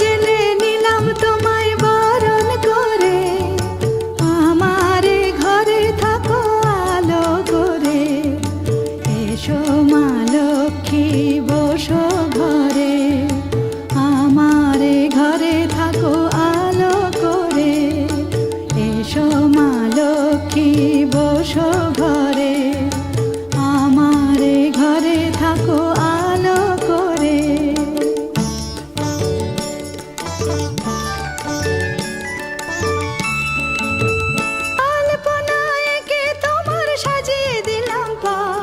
জেনে নিলাম তোমায় বরণ করে। আমারে ঘরে থাকো করে। এসো মা বসো ঘরে। আমারে ঘরে থাকো করে। এসো Música